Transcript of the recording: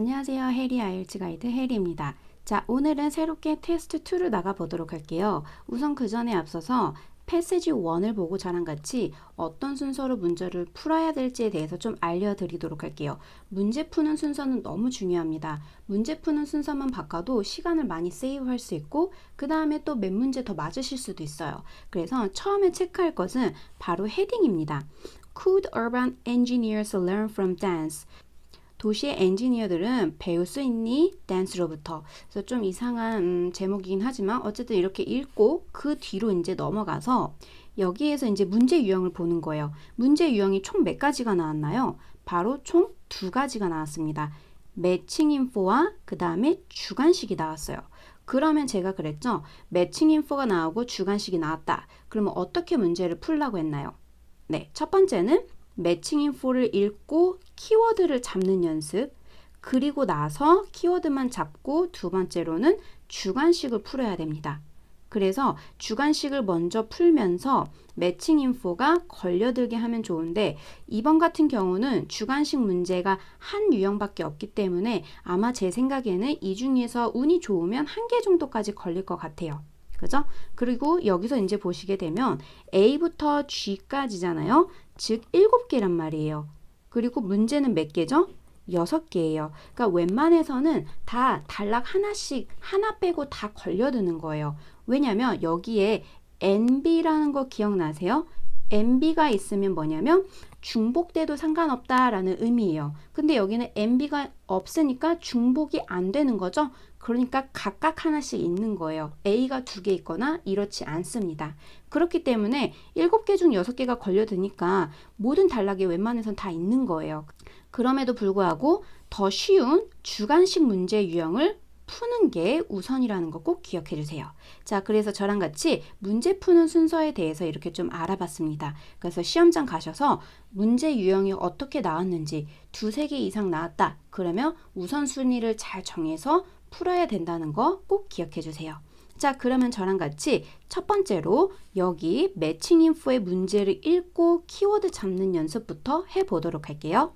안녕하세요. 해리 아이엘츠 가이드 해리입니다. 자, 오늘은 새롭게 테스트 2를 나가보도록 할게요. 우선 그 전에 앞서서 패시지 1을 보고 저랑 같이 어떤 순서로 문제를 풀어야 될지에 대해서 좀 알려드리도록 할게요. 문제 푸는 순서는 너무 중요합니다. 문제 푸는 순서만 바꿔도 시간을 많이 세이브할 수 있고 그 다음에 또 몇 문제 더 맞으실 수도 있어요. 그래서 처음에 체크할 것은 바로 헤딩입니다. Could urban engineers learn from dance? 도시의 엔지니어들은 배울 수 있니? 댄스로부터. 그래서 좀 이상한 음, 제목이긴 하지만 어쨌든 이렇게 읽고 그 뒤로 이제 넘어가서 여기에서 이제 문제 유형을 보는 거예요. 문제 유형이 총 몇 가지가 나왔나요? 바로 총 두 가지가 나왔습니다. 매칭 인포와 그 다음에 주관식이 나왔어요. 그러면 제가 그랬죠. 매칭 인포가 나오고 주관식이 나왔다. 그러면 어떻게 문제를 풀라고 했나요? 네, 첫 번째는 매칭 인포를 읽고 키워드를 잡는 연습. 그리고 나서 키워드만 잡고 두 번째로는 주관식을 풀어야 됩니다. 그래서 주관식을 먼저 풀면서 매칭 인포가 걸려들게 하면 좋은데 이번 같은 경우는 주관식 문제가 한 유형밖에 없기 때문에 아마 제 생각에는 이 중에서 운이 좋으면 한 개 정도까지 걸릴 것 같아요. 그죠? 그리고 여기서 이제 보시게 되면 A부터 G까지잖아요. 즉, 7개란 말이에요. 그리고 문제는 몇 개죠? 6개예요. 그러니까 웬만해서는 다 단락 하나씩 하나 빼고 다 걸려드는 거예요. 왜냐면 여기에 NB라는 거 기억나세요? NB가 있으면 뭐냐면 중복돼도 상관없다라는 의미예요. 근데 여기는 NB가 없으니까 중복이 안 되는 거죠. 그러니까 각각 하나씩 있는 거예요. A가 두 개 있거나 이렇지 않습니다. 그렇기 때문에 7개 중 6개가 걸려드니까 모든 단락에 웬만해선 다 있는 거예요. 그럼에도 불구하고 더 쉬운 주관식 문제 유형을 푸는 게 우선이라는 거 꼭 기억해 주세요. 자, 그래서 저랑 같이 문제 푸는 순서에 대해서 이렇게 좀 알아봤습니다. 그래서 시험장 가셔서 문제 유형이 어떻게 나왔는지 두세 개 이상 나왔다. 그러면 우선순위를 잘 정해서 풀어야 된다는 거 꼭 기억해 주세요. 자, 그러면 저랑 같이 첫 번째로 여기 매칭 인포의 문제를 읽고 키워드 잡는 연습부터 해 보도록 할게요.